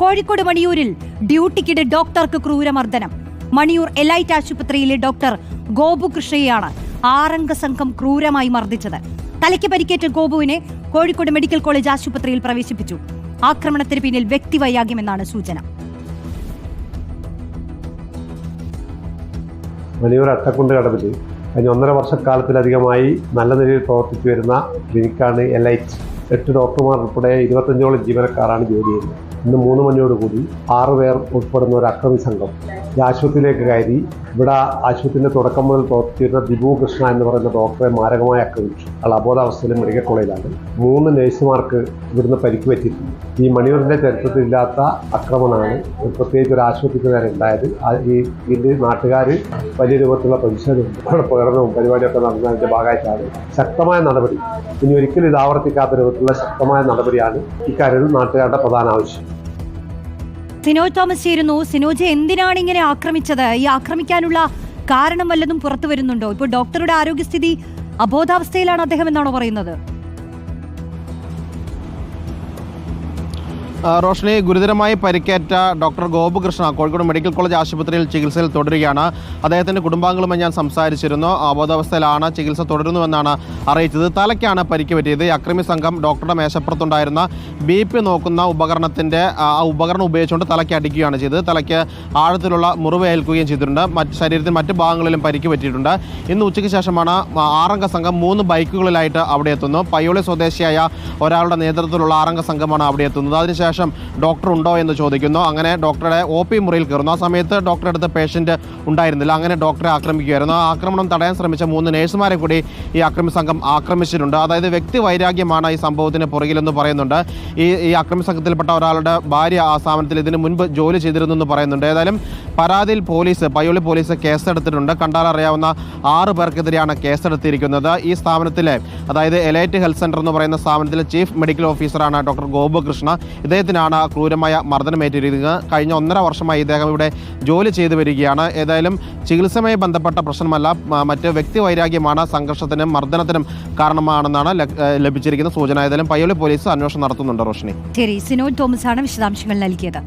കോഴിക്കോട് മണിയൂരിൽ ഡ്യൂട്ടിക്കിടെ ഡോക്ടർക്ക് ക്രൂരമർദ്ദനം. മണിയൂർ എലൈറ്റ് ആശുപത്രിയിലെ ഡോക്ടർ ഗോപു കൃഷ്ണയെയാണ് ആറംഗ സംഘം ക്രൂരമായി മർദ്ദിച്ചത്. തലയ്ക്ക് പരിക്കേറ്റ ഗോപുവിനെ കോഴിക്കോട് മെഡിക്കൽ കോളേജ് ആശുപത്രിയിൽ പ്രവേശിപ്പിച്ചു. ആക്രമണത്തിന് പിന്നിൽ വ്യക്തിവൈരാഗ്യമെന്നാണ് സൂചന. വലിയൊരു അട്ടക്കുണ്ട് കടവിൽ കഴിഞ്ഞ ഒന്നര വർഷക്കാലത്തിലധികമായി നല്ല നിലയിൽ പ്രവർത്തിച്ചു വരുന്ന ക്ലിനിക്കാണ് എലൈറ്റ്. എട്ട് ഡോക്ടർമാർ ഉൾപ്പെടെ ഇരുപത്തഞ്ചോളം ജീവനക്കാരാണ് ജോലി ചെയ്യുന്നത്. ഇന്ന് മൂന്ന് മണിയോടുകൂടി ആറ് പേർ ഉൾപ്പെടുന്ന ഒരു അക്രമി സംഘം ആശുപത്രിയിലേക്ക് കയറി. ഇവിടെ ആശുപത്രിയുടെ തുടക്കം മുതൽ പ്രവർത്തിച്ചിരുന്ന ദിബു കൃഷ്ണ എന്ന് പറയുന്ന ഡോക്ടറെ മാരകമായി ആക്രമിച്ചു. അയാൾ അബോധാവസ്ഥയിൽ മെഡിക്കൽ കോളേജിലാണ്. മൂന്ന് നഴ്സുമാർക്ക് ഇവിടുന്ന് പരിക്ക് പറ്റിയിട്ടുണ്ട്. ഈ മണിയൂരിന്റെ ചരിത്രത്തിലില്ലാത്ത ആക്രമണമാണ് പ്രത്യേകിച്ച് ഒരു ആശുപത്രിക്ക് നേരെ ഉണ്ടായത്. ഈ ഇതിൽ നാട്ടുകാർ വലിയ രൂപത്തിലുള്ള പ്രതിഷേധവും പ്രകടനവും പരിപാടിയൊക്കെ നടന്നതിന്റെ ഭാഗമായിട്ടാണ് ശക്തമായ നടപടി. ഇനി ഒരിക്കലും ഇത് ആവർത്തിക്കാത്ത രൂപത്തിലുള്ള ശക്തമായ നടപടിയാണ് ഇക്കാര്യത്തിൽ നാട്ടുകാരുടെ പ്രധാന ആവശ്യം. സിനോജ് തോമസ് ചേരുന്നു. സിനോജ് എന്തിനാണ് ഇങ്ങനെ ആക്രമിച്ചത്? ഈ ആക്രമിക്കാനുള്ള കാരണം വല്ലതും പുറത്തു വരുന്നുണ്ടോ? ഇപ്പോൾ ഡോക്ടറുടെ ആരോഗ്യസ്ഥിതി അബോധാവസ്ഥയിലാണ് അദ്ദേഹം എന്നാണോ പറയുന്നത്? റോഷനി ഗുരുതരമായി പരിക്കേറ്റ doctor Gopakrishna Kozhikode medical college ആശുപത്രിയിൽ ചികിത്സയിൽ തുടരുകയാണ്. അദ്ദേഹത്തിന്റെ കുടുംബാംഗങ്ങളുമായി ഞാൻ സംസാരിച്ചിരുന്നു. അബോധാവസ്ഥയിലാണ് ചികിത്സ തുടരുന്നുവെന്നാണ് അറിയിച്ചത്. തലയ്ക്കാണ് പരിക്ക് പറ്റിയത് അക്രമി സംഘം ഡോക്ടറുടെ മേശപ്പുറത്തുണ്ടായിരുന്ന ബി പി നോക്കുന്ന ഉപകരണത്തിന്റെ ആ ഉപകരണം ഉപയോഗിച്ചുകൊണ്ട് തലയ്ക്ക് അടിക്കുകയാണ് ചെയ്തത്. തലയ്ക്ക് ആഴത്തിലുള്ള മുറിവ് ഏൽക്കുകയും ചെയ്തിട്ടുണ്ട്. മറ്റ് ശരീരത്തിന് മറ്റ് ഭാഗങ്ങളിലും പരിക്ക് പറ്റിയിട്ടുണ്ട്. ഇന്ന് ഉച്ചയ്ക്ക് ശേഷമാണ് ആറംഗ സംഘം മൂന്ന് ബൈക്കുകളിലായിട്ട് അവിടെ എത്തുന്നു. പയ്യോളി സ്വദേശിയായ ഒരാളുടെ നേതൃത്വത്തിലുള്ള ആറംഗ സംഘമാണ് അവിടെ എത്തുന്നത്. അതിനുശേഷം ഡോക്ടർ ഉണ്ടോ എന്ന് ചോദിക്കുന്നു. അങ്ങനെ ഡോക്ടറുടെ ഒ പി മുറിയിൽ കയറുന്നു. ആ സമയത്ത് ഡോക്ടറെ അടുത്ത് പേഷ്യന്റ് ഉണ്ടായിരുന്നില്ല. അങ്ങനെ ഡോക്ടറെ ആക്രമിക്കുകയായിരുന്നു. ആ ആക്രമണം തടയാൻ ശ്രമിച്ച മൂന്ന് നേഴ്സുമാരെ കൂടി ഈ അക്രമി സംഘം ആക്രമിച്ചിട്ടുണ്ട്. അതായത് വ്യക്തി വൈരാഗ്യമാണ് ഈ സംഭവത്തിന് പുറകിലെന്ന് പറയുന്നുണ്ട്. ഈ ഈ അക്രമി സംഘത്തിൽപ്പെട്ട ഒരാളുടെ ഭാര്യ ആ സ്ഥാപനത്തിൽ ഇതിന് മുൻപ് ജോലി ചെയ്തിരുന്നു എന്ന് പറയുന്നുണ്ട്. ഏതായാലും പരാതിയിൽ പോലീസ് പയ്യോളി പോലീസ് കേസെടുത്തിട്ടുണ്ട്. കണ്ടാൽ അറിയാവുന്ന ആറ് പേർക്കെതിരെയാണ് കേസെടുത്തിരിക്കുന്നത്. ഈ സ്ഥാപനത്തിലെ അതായത് എലൈറ്റ് ഹെൽത്ത് സെന്റർ എന്ന് പറയുന്ന സ്ഥാപനത്തിലെ ചീഫ് മെഡിക്കൽ ഓഫീസറാണ് ഡോക്ടർ ഗോപകൃഷ്ണ. ഇദ്ദേഹത്തിനാണ് ക്രൂരമായ മർദ്ദനമേറ്റിരിക്കുന്നത് കഴിഞ്ഞ ഒന്നര വർഷമായി ഇദ്ദേഹം ഇവിടെ ജോലി ചെയ്തു വരികയാണ്. ഏതായാലും ചികിത്സയുമായി ബന്ധപ്പെട്ട പ്രശ്നമല്ല. മറ്റ് വ്യക്തി വൈരാഗ്യമാണ്. സംഘർഷത്തിനും മർദ്ദനത്തിനും കാരണമാണെന്നാണ് ലഭിച്ചിരിക്കുന്ന സൂചന. ഏതായാലും പയ്യോളി പോലീസ് അന്വേഷണം നടത്തുന്നുണ്ട് റോഷിനി. ശരി സിനോജ് തോമസ് ആണ് വിശദാംശങ്ങൾ നൽകിയത്.